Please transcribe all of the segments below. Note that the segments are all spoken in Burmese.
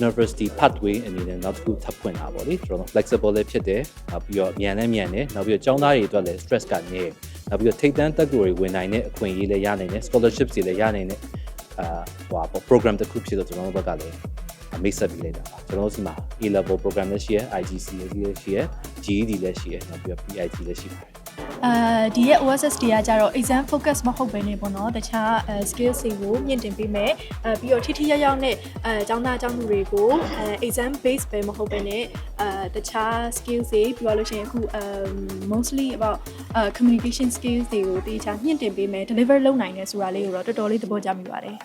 university pathway အနေနဲ့နောက်တစ်ခုထပ်ဖွင့်တာပေါ့လေကျွန်တော်တို့ flexible လည်းဖြစ်တယ်နောက်ပြီးတော့မြန်လည်းမြန်တယ်နောက်ပြီးတော့ကျောင်းသားတွေအတွက်လည်း stress ကနည်းတယ်နောက်ပြီးတော့ထိပ်တန်းတက်ကိုတွေဝင်နိုင်တဲ့အခွင့်အရေးလည်းရနိုင်တယ် scholarships တွေလည်းရနိုင်တယ်အာဟိုပါ program တစ်ခုဖြစ်တော့ကျွန်တော်တို့ဘက်ကလည်းမိတ်ဆက်ပြီးလိုက်တာပါကျွန်တော်တို့စီမှာ A level program လည်းရှိရယ် IGC လည်းရှိရယ် GED လည်းရှိရယ်နောက်ပြီးတော့ PIT လည်းရှိပါတယ် အဲဒီရဲ့ OSS တွေကကြတော့ exam focus မဟုတ်ဘဲနေပေါ့နော်တခြား skills တွေကိုမြင့်တင်ပေးမယ်အဲပြီးတော့ထိထိရောက်ရောက်နဲ့အဲចောင်းသားចောင်းသူတွေကိုအဲ exam base ပဲမဟုတ်ဘဲနဲ့အဲတခြား skills တွေပြောလို့ရှိရင်အခု mostly about uh, communication skills တွေကိုတေချာမြင့်တင်ပေးမယ် deliver လုပ်နိုင်တယ်ဆိုတာလေးကိုတော့တော်တော်လေးသဘောကျမိပါတယ်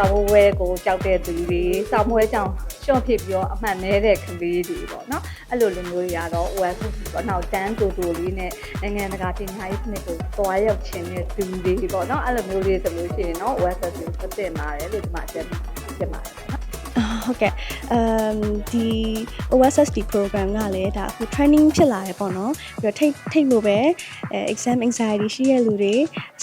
စာမိုးဝဲကိုကြောက်တဲ့သူတွေစာမိုးဝဲကြောင့်ရှော့ဖြစ်ပြီးတော့အမှန်နဲတဲ့ကလေးတွေပေါ့နော်အဲ့လိုလူမျိုးတွေကတော့ OS ပေါ့နောက်တန်းတူတူလေးနဲ့နိုင်ငံတကာပညာရေးစနစ်ကိုသွားရောက်ခြင်းတဲ့သူတွေပေါ့နော်အဲ့လိုမျိုးလေးဆိုလို့ရှိရင်တော့ OS ကိုပတ်သက်ပါတယ်လို့ဒီမှာအချက်ဖြစ်ပါတယ်နော် ဟုတ်ကဲ့အမ်ဒီ OSSD program ကလည်းဒါအခု training ဖြစ်လာတယ်ပေါ့နော်ပြီးတော့ထိတ်ထိတ်လို့ပဲအဲ exam anxiety ရှိတဲ့လူတွေ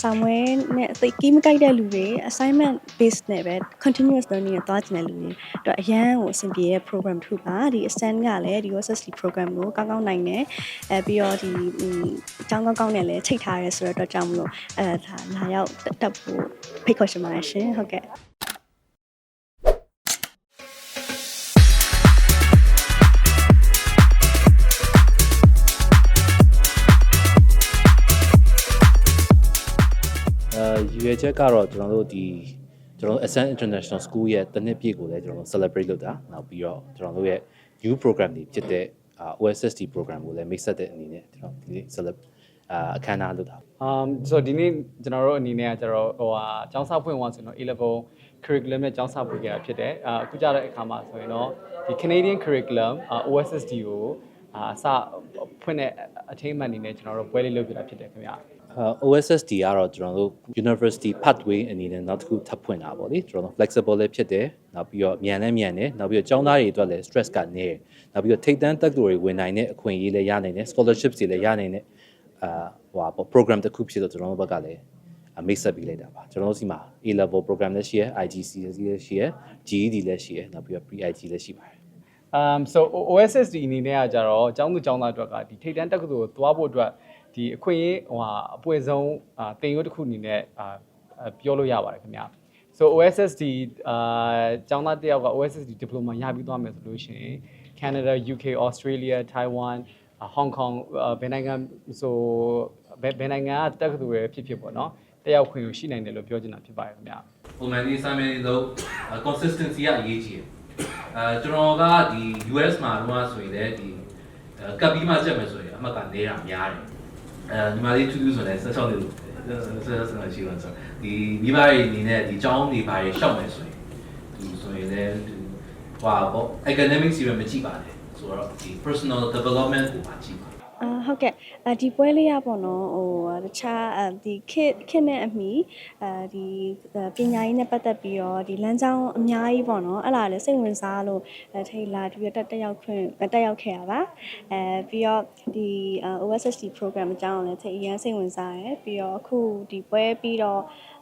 စာမွေးနဲ့အသိကီးမကြိုက်တဲ့လူတွေ assignment based နဲ့ပဲ continuous learning နဲ့သွားကျင်တဲ့လူတွေတော့အရန်ကိုအဆင်ပြေတဲ့ program တစ်ခုပါဒီ ascend ကလည်းဒီ OSSD program ကိုကောင်းကောင်းနိုင်တယ်အဲပြီးတော့ဒီအင်းအကြောင်းကောင်းကောင်းနဲ့လည်းချိန်ထားရဲဆိုတော့အတွက်ကြောင့်မလို့အဲဒါလာရောက်တက်တက်ဖို့ဖိတ်ခေါ်ချင်ပါတယ်ရှင်ဟုတ်ကဲ့ ရည်ရွယ်ချက်ကတော့ကျွန်တော်တို့ဒီကျွန်တော်တို့ Ascent International School ရဲ့တစ်နှစ်ပြည့်ကိုလည်းကျွန်တော်တို့ celebrate လုပ်တာနောက်ပြီးတော့ကျွန်တော်တို့ရဲ့ new program တွေဖြစ်တဲ့ OSSD program ကိုလည်းမိတ်ဆက်တဲ့အနေနဲ့ကျွန်တော်ဒီနေ့ celeb အာအခမ်းအနားလုပ်တာ um ဆိုတော့ဒီနေ့ကျွန်တော်တို့အနေနဲ့ကကျတော့ဟိုဟာကျောင်းစာဖွင့်သွားဆိုတော့ A level curriculum နဲ့ကျောင်းစာဖွင့်ခဲ့တာဖြစ်တယ်အာအခုကြတဲ့အခါမှာဆိုရင်တော့ဒီ Canadian curriculum OSSD ကိုအာစဖွင့်တဲ့အထိမ်းအမှတ်အနေနဲ့ကျွန်တော်တို့ပွဲလေးလုပ်ပြတာဖြစ်တယ်ခင်ဗျာအာ OSSD ကတော့ကျွန်တော်တို့ university pathway အနေနဲ့နောက်တစ်ခုထပ်ဖွင့်တာပေါ့လေကျွန်တော်တို့ flexible လည်းဖြစ်တယ်နောက်ပြီးတော့မြန်လည်းမြန်တယ်နောက်ပြီးတော့ကျောင်းသားတွေအတွက်လည်း stress ကနည်းတယ်နောက်ပြီးတော့ထိပ်တန်းတက်ကိုတွေဝင်နိုင်တဲ့အခွင့်အရေးလည်းရနိုင်တယ် scholarships တွေလည်းရနိုင်တယ်အာဟိုပါ program တစ်ခုဖြစ်တော့ကျွန်တော်တို့ဘက်ကလည်းမိတ်ဆက်ပြီးလိုက်တာပါကျွန်တော်တို့စီမှာ A level program လည်းရှိရယ် IGC လည်းရှိရယ် GED လည်းရှိရယ်နောက်ပြီးတော့ PIT လည်းရှိပါတယ် um so OSSD အနေနဲ့ကကြတော့ကျောင်းသူကျောင်းသားအတွက်ကဒီထိတ်တန်းတက္ကသိုလ်ကိုသွားဖို့အတွက် ဒီအခွင့်အရေးဟိုဟာအပွဲဆုံးအာတင်ရွတ်တစ်ခုအနေနဲ့အာပြောလို့ရပါတယ်ခင်ဗျာ so OSSD အာကျောင်းသားတစ်ယောက်က OSSD diploma ရပြီးသွားမယ်ဆိုလို့ရှိရင် Canada UK Australia Taiwan Hong Kong ဘယ်နိုင်ငံဆိုဘယ်ဘယ်နိုင်ငံကတက္ကသိုလ်ရဲ့ဖြစ်ဖြစ်ပေါ့နော်တက်ရောက်ခွင့်ကိုရှိနိုင်တယ်လို့ပြောချင်တာဖြစ်ပါတယ်ခင်ဗျာပုံမှန်ဒီ assignment တွေလို့ consistency ကအရေးကြီးတယ်အဲကျွန်တော်ကဒီ US မှာတော့ဆိုရင်လည်းဒီကပ်ပြီးမှချက်မယ်ဆိုရင်အမှတ်ကနေတာများတယ် အဲဒီမှာလေးထူးထူးဆိုရင်ဆက်ချောင်းလေးလို့ဆက်ဆက်ဆက်ရှိလို့ဆိုဒီမိဘတွေအနေနဲ့ဒီကျောင်းတွေဘာတွေရှောက်မယ်ဆိုရင်ဒီဆိုရင်လည်းဟွာပေါ့ academics တွေမကြည့်ပါနဲ့ဆိုတော့ဒီ personal development ကိုပါကြည့်ပါ အာဟုတ်ကဲ့အဒီပွဲလေးရပေါ့နော်ဟိုတခြားအဒီခစ်ခစ်နဲ့အမီအဲဒီပညာရေးနဲ့ပတ်သက်ပြီးတော့ဒီလမ်းကြောင်းအများကြီးပေါ့နော်အဲ့လာလည်းစိတ်ဝင်စားလို့အဲထိတ်လာပြီးတော့တက်တက်ရောက်ခွင့်တက်ရောက်ခဲ့ရပါအဲပြီးတော့ဒီ OSSD program အကြောင်းလည်းထိတ်အရင်စိတ်ဝင်စားရယ်ပြီးတော့အခုဒီပွဲပြီးတော့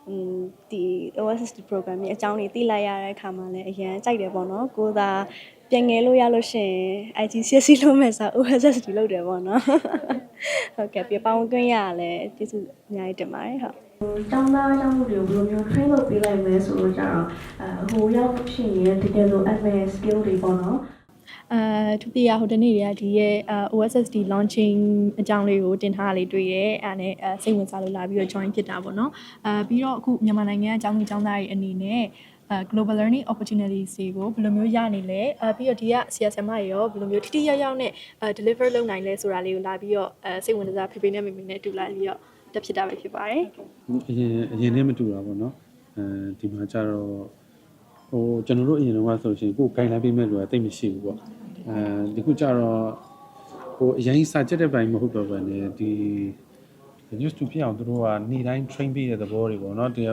อืมဒီ OSSD program ရဲ့အကြောင်းတွေသိလိုက်ရတဲ့အခါမှာလည်းအရင်ကြိုက်တယ်ပေါ့နော်ကိုသာ ပြန်ငယ်လို့ရလို့ရှိရင် IGCSE လို့မဲ့စာ OSSD လုပ်တယ်ပေါ့နော်ဟုတ်ကဲ့ပြပောင်းကွင်းရလဲကျေးဇူးအများကြီးတင်ပါတယ်ဟုတ်ကျောင်းသားကျောင်းသူတွေကိုဘယ်လိုမျိုး train လုပ်ပေးလိုက်မလဲဆိုတော့ကြတော့အဲဟိုရောက်ဖြစ်ရင်တကယ်လို့ advanced skill တွေပေါ့နော်အဲသူပြရဟိုတနေ့တွေကဒီရဲ့ OSSD launching အကြောင်းလေးကိုတင်ထားလေးတွေ့ရဲအဲနဲ့အဲစိတ်ဝင်စားလို့လာပြီးတော့ join ဖြစ်တာပေါ့နော်အဲပြီးတော့အခုမြန်မာနိုင်ငံအကြောင်းကြီးအကြောင်းသားတွေအနေနဲ့ အဲ global learning opportunities တွေကိုဘယ်လိုမျိုးရနေလဲအဲပြီးတော့ဒီက CSM တွေရောဘယ်လိုမျိုးထိထိရောက်ရောက်နဲ့အဲ deliver လုပ်နိုင်လဲဆိုတာလေးကိုလာပြီးတော့အဲစိတ်ဝင်စားဖေဖေနဲ့မေမေနဲ့တူလာပြီးတော့တက်ဖြစ်တာပဲဖြစ်ပါတယ်အရင်အရင်နဲ့မတူတာပေါ့နော်အဲဒီမှာကျတော့ဟိုကျွန်တော်တို့အရင်တော့ဆိုလို့ရှိရင်ကိုယ်ဂိုင်းလိုင်းပေးမဲ့လူကတိတ်မရှိဘူးပေါ့အဲဒီခုကျတော့ဟိုအရင်စာချက်တဲ့ပိုင်းမဟုတ်တော့ဘဲねဒီ news to ဖြစ်အောင်သူတို့ကနေတိုင်း train ပေးတဲ့သဘောတွေပေါ့နော်ဒီ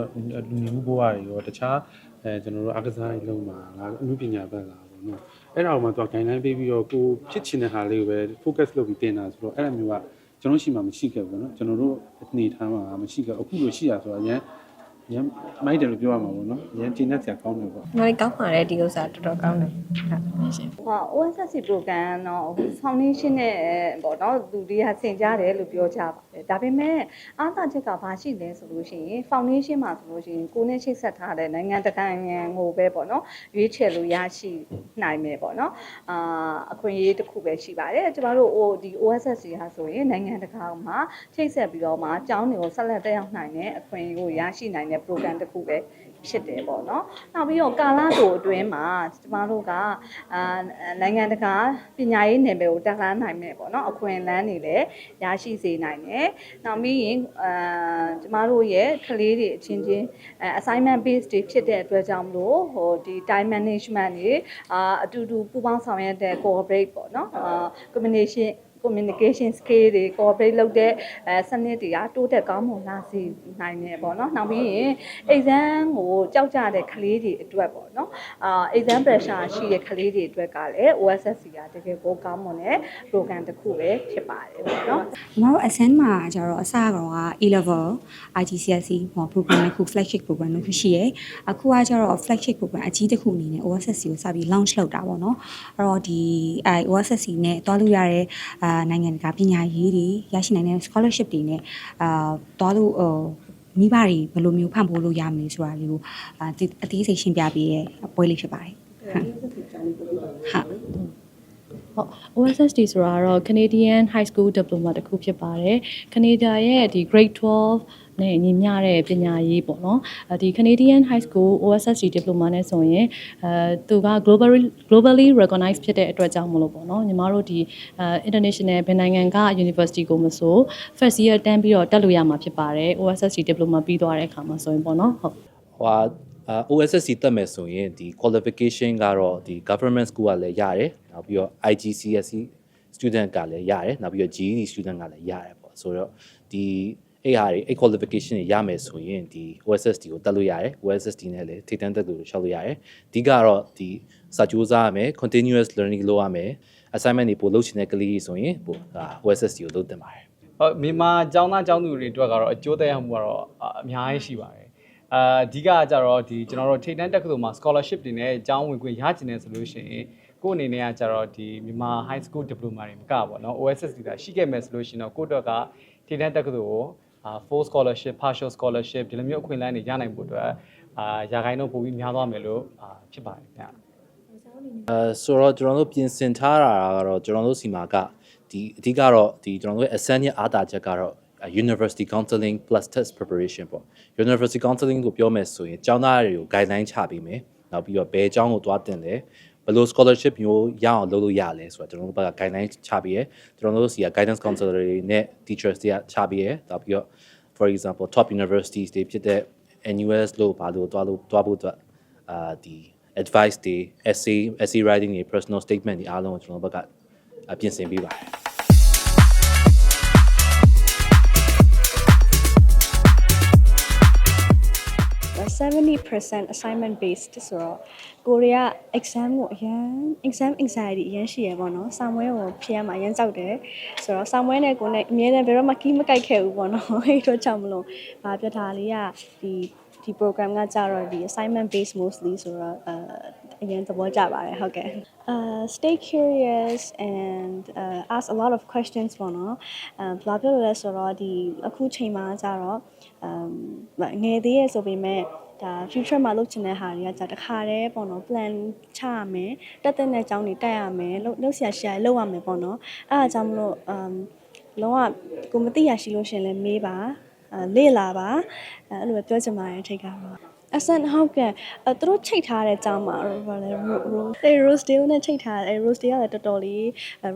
လူမျိုးဘဝတွေရောတခြား အဲကျွန်တော်တို့အကစားအလုံးမှာငါအမှုပညာဘက်ကပေါ့နော်အဲ့ဒါအောင်မှသူက guideline ပေးပြီးတော့ကိုဖြစ်ချင်တဲ့ဟာလေးကိုပဲ focus လုပ်ပြီးတင်တာဆိုတော့အဲ့လိုမျိုးကကျွန်တော်ရှိမှမရှိခဲ့ဘူးပေါ့နော်ကျွန်တော်တို့အနေထားမှာမရှိခဲ့အခုလိုရှိရဆိုတော့အရင် ရမ်းမိုက်တယ်လို့ပြောရမှာပေါ့နော်ရမ်းကျင်းတတ်စရာကောင်းတယ်ပေါ့။ညီမလေးကောင်းပါတယ်ဒီဥစ္စာတော်တော်ကောင်းတယ်။ဟုတ်ရှင်ဟော OSSC program တော့ဟို foundation နဲ့ပေါ့နော်လူတွေကဆင်ကြတယ်လို့ပြောကြပါတယ်ဒါပေမဲ့အားသာချက်ကဘာရှိလဲဆိုလို့ရှိရင် foundation မှာဆိုလို့ရှိရင်ကိုယ်နဲ့ချိတ်ဆက်ထားတဲ့နိုင်ငံတကာနိုင်ငံကိုပဲပေါ့နော်ရွေးချယ်လို့ရရှိနိုင်မယ်ပေါ့နော်အာအခွင့်အရေးတစ်ခုပဲရှိပါတယ်ကျမတို့ဟိုဒီ OSSC ဟာဆိုရင်နိုင်ငံတကာမှာချိတ်ဆက်ပြီးတော့မှအကြောင်းတွေကိုဆက်လက်တက်ရောက်နိုင်တဲ့အခွင့်အရေးကိုရရှိနိုင်တဲ့ program တစ်ခုပဲဖြစ်တယ်ပေါ့နော်။နောက်ပြီးတော့ကာလာတိုအတွင်းမှာကျမတို့ကအာနိုင်ငံတကာပညာရေးနယ်ပယ်ကိုတက်လှမ်းနိုင်မယ်ပေါ့နော်။အခွင့်အလမ်းတွေလည်းရရှိစေနိုင်တယ်။နောက်ပြီးရင်အာကျမတို့ရဲ့ကလေးတွေအချင်းချင်းအဲ assignment based တွေဖြစ်တဲ့အတွက်ကြောင့်မလို့ဟိုဒီ time management တွေအာအတူတူပူးပေါင်းဆောင်ရွက်တဲ့ cooperate ပေါ့နော်။အာ communication communication skill တွေ cooperate လုပ်တဲ့အဲစနစ်တွေကတိုးတက်ကောင်းမွန်လာစေနိုင်တယ်ပေါ့နော်နောက်ပြီးရင် exam ကိုကြောက်ကြတဲ့ကလေးတွေအတွက်ပေါ့နော်အာ exam pressure ရှိတဲ့ကလေးတွေအတွက်ကလည်း OSSC ကတကယ်ကိုကောင်းမွန်တဲ့ program တစ်ခုပဲဖြစ်ပါတယ်ပေါ့နော်။ကျွန်တော်တို့ ascend မှာကျတော့အစကတော့က A level IGCSE ဟော program တစ်ခု flagship program တစ်ခုရှိရယ်။အခုကကျတော့ flagship program အကြီးတစ်ခုအနေနဲ့ OSSC ကိုစပြီး launch လုပ်တာပေါ့နော်။အဲ့တော့ဒီအဲ OSSC နဲ့တွားလို့ရတဲ့အာနိုင်ငံတကာပညာရေးတွေရရှိနိုင်တဲ့ scholarship တွေနဲ့အာတွားလို့ဟိုမိဘတွေဘယ်လိုမျိုးဖန်ဖိုးလို့ရမလဲဆိုတာလေးကိုအာအသေးစိတ်ရှင်းပြပေးရဲ့ပွဲလေးဖြစ်ပါတယ်။ဟုတ်။ ဟုတ်ဟုတ် OSSD ဆိုတာကတော့ Canadian High School Diploma တစ်ခုဖြစ်ပါတယ်။ Canada ရဲ့ဒီ Grade 12နဲ့ညီမျှတဲ့ပညာရေးပေါ့နော်အဲဒီ Canadian High School OSSD Diploma နဲ့ဆိုရင်အဲသူက globally globally recognized ဖြစ်တဲ့အတွက်ကြောင့်မလို့ပေါ့နော်ညီမတို့ဒီအဲ international ဘယ်နိုင်ငံက university ကိုမဆို first year တန်းပြီးတော့တက်လို့ရမှာဖြစ်ပါတယ် OSSD Diploma ပြီးသွားတဲ့အခါမှာဆိုရင်ပေါ့နော်ဟုတ်ဟိုဟာ အာ OSSC တက်မယ်ဆိုရင်ဒီ qualification ကတော့ဒီ government school ကလည်းရတယ်နောက်ပြီးတော့ IGCSE student ကလည်းရတယ်နောက်ပြီးတော့ GED student ကလည်းရတယ်ပေါ့ဆိုတော့ဒီအဲ့ဟာတွေအဲ့ qualification တွေရမယ်ဆိုရင်ဒီ OSSD ကိုတက်လို့ရတယ် OSSD နဲ့လည်းထိပ်တန်းတက်လို့ရှောက်လို့ရတယ်အဓိကတော့ဒီစာကြိုးစားရမယ် continuous learning လုပ်ရမယ် assignment တွေပို့လုပ်ချင်တဲ့ကလေးတွေဆိုရင်ပို့ဒါ OSSD ကိုလုပ်တင်ပါတယ်ဟုတ်မြန်မာကျောင်းသားကျောင်းသူတွေအတွက်ကတော့အကျိုးသက်ရောက်မှုကတော့အာအများကြီးရှိပါတယ် အာအဓိကကကြတော့ဒီကျွန်တော်တို့ထိပ်တန်းတက္ကသိုလ်မှာ scholarship တွေနဲ့ကျောင်းဝင်ခွင့်ရကျင်တယ်ဆိုလို့ရှိရင်ကိုယ့်အနေနဲ့ကကြတော့ဒီမြန်မာ high school diploma တွေမကပါတော့ OSS တွေရှိခဲ့မယ်ဆိုလို့ရှိရင်တော့ကိုယ့်အတွက်ကထိပ်တန်းတက္ကသိုလ်ကိုအာ full scholarship partial scholarship ဒီလိုမျိုးအခွင့်အလမ်းတွေရနိုင်ဖို့အတွက်အာရာခိုင်နှုန်းပိုပြီးများသွားမယ်လို့အာဖြစ်ပါတယ်ခင်ဗျာအဲဆိုတော့ကျွန်တော်တို့ပြင်ဆင်ထားတာကတော့ကျွန်တော်တို့စီမှာကဒီအဓိကတော့ဒီကျွန်တော်တို့ရဲ့ ascent ရဲ့အားသာချက်ကတော့ university counseling plus test preparation ပေါ့ university counseling ကိုပြောမယ်ဆိုရင်ကျောင်းသားတွေကို guideline ချပေးမယ်နောက်ပြီးတော့ဘယ်ကျောင်းကိုသွားတင်လဲဘယ်လို scholarship မျိုးရအောင်လုပ်လို့ရလဲဆိုတော့ကျွန်တော်တို့ဘက်က guideline ချပေးရကျွန်တော်တို့စီက guidance counselor တွေနဲ့ teachers တွေကချပေးရနောက်ပြီးတော့ for example top universities တွေဖြစ်တဲ့ NUS လို့ဘာလို့သွားလို့သွားဖို့အတွက်အာဒီ advice တွေ essay essay writing တွေ personal statement တွေအားလုံးကိုကျွန်တော်တို့ဘက်ကအပြင်ဆင်ပေးပါတယ် 70% assignment based ဆိုတော့ကိုရီးယား exam ကိုအရန် exam anxiety အရန်ရှိရပေါ့နော်စာမွဲကိုဖြေရမှာအရန်ကြောက်တယ်ဆိုတော့စာမွဲနဲ့ကိုနဲ့အမြဲတမ်းဘယ်တော့မှကီးမကိုက်ခဲ့ဘူးပေါ့နော်အဲ့တော့ကြောင့်မလို့ဗာပြထားလေးကဒီဒီ program ကကြတော့ဒီ assignment based mostly ဆိုတော့အဲအရင်သဘောကျပါတယ်ဟုတ်ကဲ့ uh stay curious and uh, ask a lot of questions ပေါ့နော်အဲဘာဖြစ်လို့လဲဆိုတော့ဒီအခုချိန်မှာကြတော့ um ငယ်သေးရဲ့ဆိုပေမဲ့ဒါ future မှာလုပ်ချင်တဲ့ဟာတွေကじゃတခါတည်းပေါ့နော် plan ချရမယ်တက်တဲ့အကြောင်းတွေတက်ရမယ်လုပ်လုပ်ဆရာရှာလုပ်ရမယ်ပေါ့နော်အဲ့ဒါကြောင့်မလို့ um လုံးဝကိုမသိရရှိလို့ရှရင်လည်းမေးပါအဲလေ့လာပါအဲအဲ့လိုပဲပြောချင်ပါတယ်ထိတ်ကပါ အဆန်ဟုတ်ကဲ့အဲသူတို့ချိတ်ထားတဲ့အကြောင်းမှာဘာလဲ rose အဲ rose deal နဲ့ချိတ်ထားတယ် rose deal ကလည်းတော်တော်လေး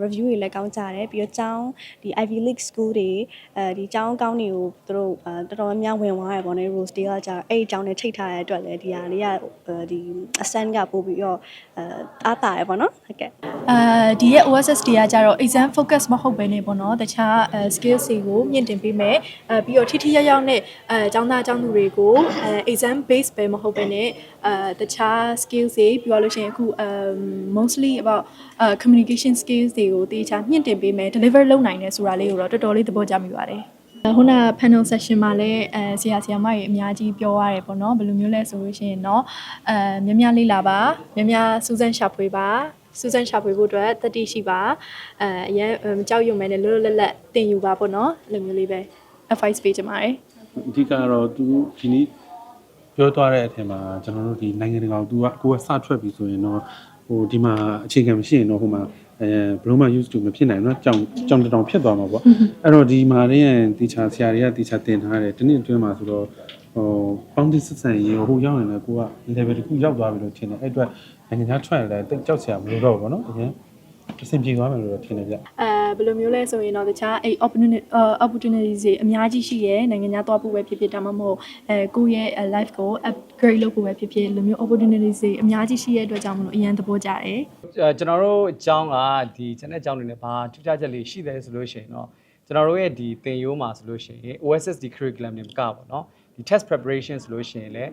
review တွေလည်းကောင်းကြတယ်ပြီးတော့ကျောင်းဒီ Ivy League school တွေအဲဒီကျောင်းကောင်းတွေကိုသူတို့အဲတော်တော်များများဝင်သွားရပေါ့နော် rose deal ကကြာအဲ့ဒီကျောင်းနဲ့ချိတ်ထားတဲ့အတွက်လည်းဒီဟာလေးကဒီအဆန်ကပို့ပြီးတော့အဲအားတာရပေါ့နော်ဟုတ်ကဲ့အဲဒီရဲ့ OSSD ကကြတော့ exam focus မဟုတ်ဘဲနေပေါ့နော်တခြားအဲ skills တွေကိုမြင့်တင်ပေးမယ်အဲပြီးတော့ထိထိရောက်ရောက်နဲ့အဲចောင်းသားចောင်းသူတွေကိုအဲ exam base academics ပဲမဟုတ်ဘဲနဲ့အဲတခြား skills တွေပြောလို့ရှိရင်အခု um mostly about uh communication skills တွေကိုတေချာမြင့်တင်ပေးမယ် deliver လုပ်နိုင်တယ်ဆိုတာလေးကိုတော့တော်တော်လေးသဘောကျမိပါတယ်ခုန panel session မှာလည်းအဲဆရာဆရာမတွေအများကြီးပြောရတယ်ပေါ့နော်ဘယ်လိုမျိုးလဲဆိုလို့ရှိရင်เนาะအဲများများလေးလာပါများများစူးစမ်းရှာဖွေပါစူးစမ်းရှာဖွေဖို့အတွက်တတိရှိပါအဲအရင်မကြောက်ရွံ့မဲနဲ့လွတ်လွတ်လပ်လပ်သင်ယူပါပေါ့နော်အဲ့လိုမျိုးလေးပဲ advice ပေးချင်ပါတယ် အဓိကတော့သူဒီနေ့ ပြောသွားတဲ့အထင်မှာကျွန်တော်တို့ဒီနိုင်ငံတကာကိုသူကကိုယ်ကစထွက်ပြီဆိုရင်တော့ဟိုဒီမှာအခြေခံမရှိရင်တော့ဟိုမှာအဲဘလုံးမ use to မဖြစ်နိုင်တော့ကြောင်ကြောင်တောင်ဖြစ်သွားမှာပေါ့အဲ့တော့ဒီမှာလည်းတီချာဆရာတွေကတီချာတင်ထားတယ်တနေ့အတွင်းမှာဆိုတော့ဟိုပေါင်းတိစစ်ဆန်ရေဟိုရောက်ရင်လည်းကိုက level တစ်ခုရောက်သွားပြီလို့ထင်တယ်အဲ့အတွက်နိုင်ငံခြားထွက်ရင်လည်းတိတ်ကြောက်စရာမလိုတော့ဘူးပေါ့နော်အရင် အဆင်ပြေသွားမယ်လို့တော့ထင်တယ်ဗျအဲဘယ်လိုမျိုးလဲဆိုရင်တော့တခြားအဲ့ opportunity opportunities တွေအများကြီးရှိရဲနိုင်ငံခြားသွားဖို့ပဲဖြစ်ဖြစ်ဒါမှမဟုတ်အဲကိုယ့်ရဲ့ life ကို upgrade လုပ်ဖို့ပဲဖြစ်ဖြစ်လိုမျိုး opportunities တွေအများကြီးရှိရဲ့အတွက်ကြောင့်မလို့အရင်သဘောကျတယ်အဲကျွန်တော်တို့အကြောင်းကဒီကျွန်တဲ့အကြောင်းတွေနဲ့ဘာထူးခြားချက်လေးရှိတယ်ဆိုလို့ရှိရင်တော့ကျွန်တော်တို့ရဲ့ဒီသင်ရိုးမှာဆိုလို့ရှိရင် OSS ဒီ curriculum တွေမကပါတော့ဒီ test preparation ဆိုလို့ရှိရင်လည်း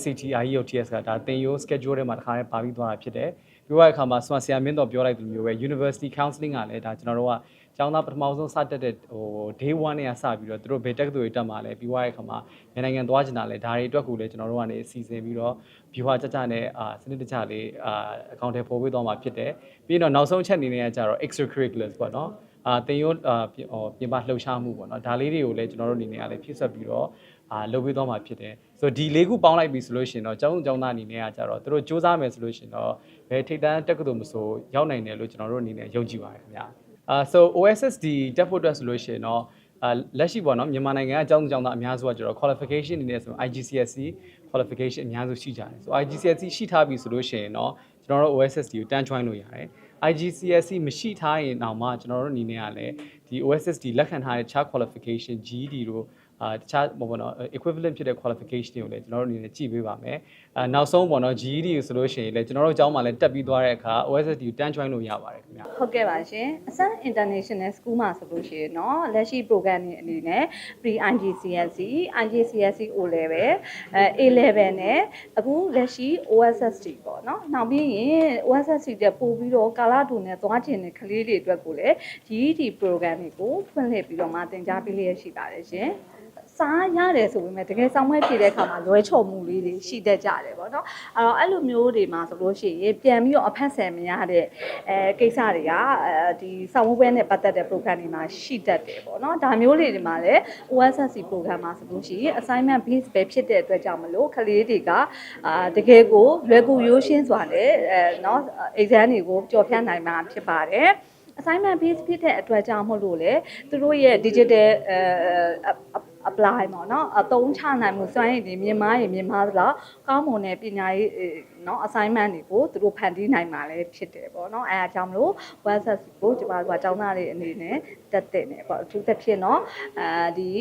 SAT IELTS ကဒါသင်ရိုး schedule ထဲမှာတစ်ခါလေးပါပြီးသွားတာဖြစ်တယ် ပြီးတော့အခါမှာဆွမ်းဆရာမင်းတော်ပြောလိုက်တဲ့မျိုးပဲ University Counseling ကလည်းဒါကျွန်တော်တို့ကကျောင်းသားပထမဆုံးစတက်တဲ့ဟို day 1နဲ့စပြီးတော့သူတို့ဘယ်တက္ကသိုလ်တွေတက်မှာလဲပြီးသွားတဲ့အခါမှာမြန်မာနိုင်ငံသွားချင်တာလဲဒါတွေအတွက်ကိုလည်းကျွန်တော်တို့ကနေစီစဉ်ပြီးတော့ view ဟာကြကြနဲ့အာစနစ်တကျလေးအာအကောင့်ထဲပို့ပေးသွားမှာဖြစ်တယ်ပြီးတော့နောက်ဆုံးချက်အနေနဲ့ကကြတော့ extracurriculars ပေါ့နော်အာတင်ရိုးအာဟိုပြင်ပလှုပ်ရှားမှုပေါ့နော်ဒါလေးတွေကိုလည်းကျွန်တော်တို့အနေနဲ့ကလည်းဖြည့်ဆွက်ပြီးတော့အာလုပ်ပေးသွားမှာဖြစ်တယ်ဆိုတော့ဒီလေးခုပေါင်းလိုက်ပြီဆိုလို့ရှိရင်တော့ကျောင်းကျောင်းသားအနေနဲ့ကကြတော့သူတို့စူးစမ်းမယ်ဆိုလို့ရှိရင်တော့ ဘယ်ထိပ်တန်းတက္ကသိုလ်မဆိုရောက်နိုင်တယ်လို့ကျွန်တော်တို့အနေနဲ့ယုံကြည်ပါတယ်ခင်ဗျာအာ so OSSD တက်ဖို့အတွက်ဆိုလို့ရှိရင်တော့အာလက်ရှိပေါ့နော်မြန်မာနိုင်ငံကအကြောင်းအကြောင်းသားအများစုကကျတော့ qualification အနေနဲ့ဆို IGCSE qualification အများစုရှိကြတယ်ဆို IGCSE ရှိထားပြီဆိုလို့ရှိရင်တော့ကျွန်တော်တို့ OSSD ကိုတန်း join လို့ရတယ် IGCSE မရှိထားရင်တော့မှကျွန်တော်တို့အနေနဲ့ကလည်းဒီ OSSD လက်ခံထားတဲ့ chart qualification GED တို့ အာတခြားဘောပေါ့နော် equivalent ဖြစ်တဲ့ qualification တွေကိုလည်းကျွန်တော်တို့အနေနဲ့ကြည့်ပေးပါမယ်အာနောက်ဆုံးပေါ့နော် GED ကိုဆိုလို့ရှိရင်လည်းကျွန်တော်တို့အကြောင်းမှာလည်းတက်ပြီးသွားတဲ့အခါ OSSD ကိုတန်း join လို့ရပါတယ်ခင်ဗျာ ဟုတ်ကဲ့ပါရှင်အစမ်း international school မှာဆိုလို့ရှိရင်เนาะလက်ရှိ program တွေအနေနဲ့ pre IGCSE IGCSE O level အဲ A level နဲ့အခုလက်ရှိ OSSD ပေါ့เนาะနောက်ပြီးရင် OSSD တက်ပို့ပြီးတော့ကာလာတူနဲ့သွားကျင်တဲ့ကလေးတွေအတွက်ကိုလည်း GED program တွေကိုဖွင့်လှစ်ပြီးတော့မှသင်ကြားပေးလျက်ရှိပါတယ်ရှင် စားရတယ်ဆိုပေမဲ့တကယ်စောင်းမွဲပြည့်တဲ့အခါမှာလွဲချော်မှုလေးတွေရှိတတ်ကြတယ်ပေါ့နော်အဲ့တော့အဲ့လိုမျိုးတွေမှာဆိုလို့ရှိရင်ပြန်ပြီးတော့အဖက်ဆယ်မရတဲ့အဲကိစ္စတွေကအဲဒီစောင်းမွဲပွဲနဲ့ပတ်သက်တဲ့ program တွေမှာရှိတတ်တယ်ပေါ့နော်ဒါမျိုးလေးတွေမှာလည်း OSSC program မှာဆိုလို့ရှိရင် assignment base ပဲဖြစ်တဲ့အတွက်ကြောင့်မလို့ကလေးတွေကအာတကယ်ကိုလွယ်ကူရိုးရှင်းစွာနဲ့အဲနော် exam တွေကိုကြော်ဖြတ်နိုင်မှာဖြစ်ပါတယ် assignment base ဖြစ်တဲ့အတွက်ကြောင့်မို့လို့လေသူတို့ရဲ့ digital အဲ apply ပေါ့နော်အသုံးချနိုင်မှုစွမ်းရည်တွေမြင်မာရင်မြင်မာသလားကောင်းမွန်တဲ့ပညာရေး เนาะ assignment တွေကိုသူတို့ဖန်တီးနိုင်မှာလည်းဖြစ်တယ်ပေါ့နော်အဲအားကြောင့်မလို့ WhatsApp ကိုကျမတို့ကကျောင်းသားတွေအနေနဲ့တက်တဲ့နေပေါ့အထူးသဖြင့်เนาะအဲဒီ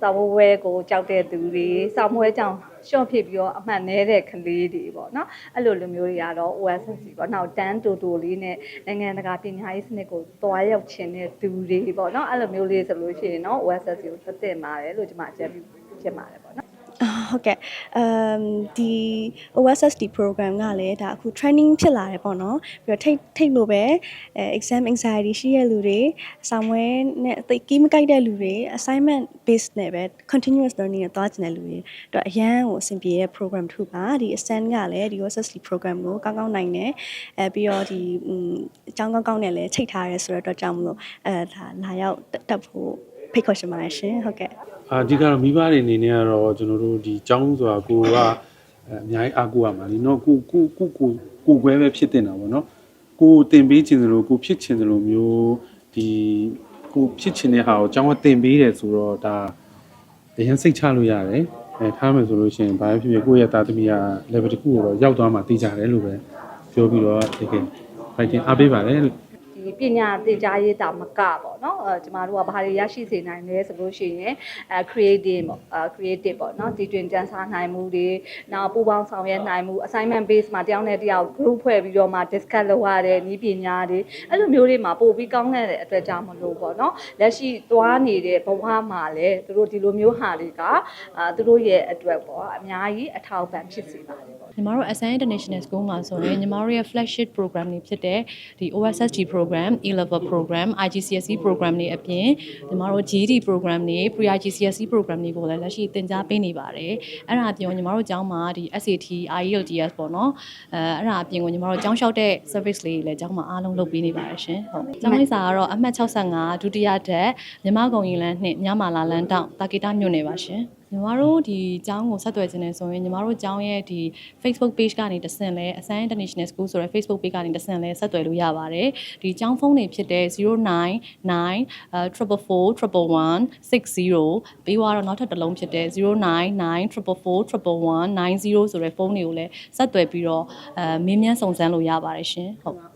စာဝဝဲကိုကြောက်တဲ့သူတွေစာမွဲကြောင်ရှော့ဖြစ်ပြီးတော့အမှန်နဲတဲ့ကလေးတွေပေါ့နော်အဲ့လိုလူမျိုးတွေကတော့ OSSC ပေါ့နောက်တန်းတူတူလေးနဲ့နိုင်ငံတကာပညာရေးစနစ်ကိုသွားရောက်ခြင်းတဲ့သူတွေပေါ့နော်အဲ့လိုမျိုးလေးဆိုလို့ရှိရင်တော့ OSSC ကိုသက်သက်ပါတယ်လို့ကျွန်မအကြံပြုချင်ပါတယ်ပေါ့နော် ဟုတ်ကဲ့အမ်ဒီ OSSD program ကလည်းဒါအခု training ဖြစ်လာတယ်ပေါ့နော်ပြီးတော့ထိတ်ထိတ်လို့ပဲအဲ exam anxiety ရှိတဲ့လူတွေစာမွေးနဲ့အသိကီးမကိုက်တဲ့လူတွေ assignment based နဲ့ပဲ continuous learning နဲ့သွားကျင်တဲ့လူတွေတော့အရန်ကိုအဆင်ပြေတဲ့ program တစ်ခုပါဒီ ascend ကလည်းဒီ OSSD program ကိုကောင်းကောင်းနိုင်တယ်အဲပြီးတော့ဒီอืมအကြောင်းကောင်းကောင်းနဲ့လည်းချိန်ထားရဲဆိုတော့အတွက်ကြောင့်မလို့အဲဒါလာရောက်တက်ဖို့ ဖိတ်ခေါ်ရှင်ပါတယ်ရှင်ဟုတ်ကဲ့ အာအဓိကတော့မိဘတွေအနေနဲ့ကတော့ကျွန်တော်တို့ဒီကျောင်းဆိုတာကိုကအများကြီးအားကိုးရမှာလीเนาะကိုကိုကိုကိုကိုခွဲပဲဖြစ်တင်တာပေါ့เนาะကိုတင်ပေးခြင်းစလို့ကိုဖြစ်ခြင်းစလို့မျိုးဒီကိုဖြစ်ခြင်းတဲ့ဟာကိုကျောင်းကတင်ပေးတယ်ဆိုတော့ဒါအရင်စိတ်ချလို့ရတယ်အဲထားမယ်ဆိုလို့ရှိရင်ဘာဖြစ်ဖြစ်ကိုယ့်ရဲ့သားသမီးက level တစ်ခုကိုတော့ရောက်သွားမှသိကြတယ်လို့ပဲပြောပြီးတော့တကယ်ဖိုက်တင်အားပေးပါတယ်လို့ ဒီ ဒီပညာသင်ကြားရေးတာမကပေါ့ နော်အဲကျမတို့ကဘာတွေရရှိစေနိုင်လဲဆိုလို့ရှိရင်အဲ creating ပေါ့အဲ creative ပေါ့နော်ဒီတွင်တန်းစားနိုင်မှုတွေနောက်ပူပေါင်းဆောင်ရွက်နိုင်မှု assignment base မှာတယောက်နဲ့တယောက် group ဖွဲ့ပြီးတော့မှ discuss လုပ်ရတဲ့နည်းပညာတွေအဲ့လိုမျိုးတွေမှာပို့ပြီးကောင်းတဲ့အတွက်ကြောင့်မလို့ပေါ့နော်လက်ရှိသွားနေတဲ့ဘဝမှာလည်းသူတို့ဒီလိုမျိုးဟာတွေကအာသူတို့ရဲ့အတွက်ပေါ့အများကြီးအထောက်အပံ့ဖြစ်စေပါတယ်ပေါ့ညီမတို့ SN International School မှာဆိုရင်ညီမတို့ရဲ့ flagship program တွေဖြစ်တဲ့ဒီ OSSG program, E-level program, IGCSE program တွေအပြင်ညီမတို့ GED program တွေ Pre-IGCSE program တွေကိုလည်းလက်ရှိသင်ကြားပေးနေပါတယ်။အဲ့ဒါအပြင်ညီမတို့ကျောင်းမှာဒီ SAT, IELTS ပေါ့နော်။အဲအဲ့ဒါအပြင်ကိုညီမတို့ကျောင်းလျှောက်တဲ့ service လေးတွေလည်းကျောင်းမှာအားလုံးလုပ်ပေးနေပါတယ်ရှင်။ဟုတ်။ကျောင်းလိပ်စာကတော့အမှတ်65ဒုတိယထက်မြမကုံရင်လန်းနှင့်မြမလာလန်းတောင်တာကီတာမြို့နယ်ပါရှင်။ ညီမတို့ဒီကျောင်းကိုဆက်သွယ်ခြင်းနဲ့ဆိုရင်ညီမတို့ကျောင်းရဲ့ဒီ Facebook page ကနေတဆင့်လဲ Ascend International School ဆိုတဲ့ Facebook page ကနေတဆင့်လဲဆက်သွယ်လို့ရပါတယ်။ဒီကျောင်းဖုန်းတွေဖြစ်တဲ့099 444 11160ပြီးတော့နောက်ထပ်တစ်လုံးဖြစ်တဲ့099 444 11190ဆိုတဲ့ဖုန်းတွေကိုလည်းဆက်သွယ်ပြီးတော့အဲမေးမြန်းစုံစမ်းလို့ရပါတယ်ရှင်။ဟုတ်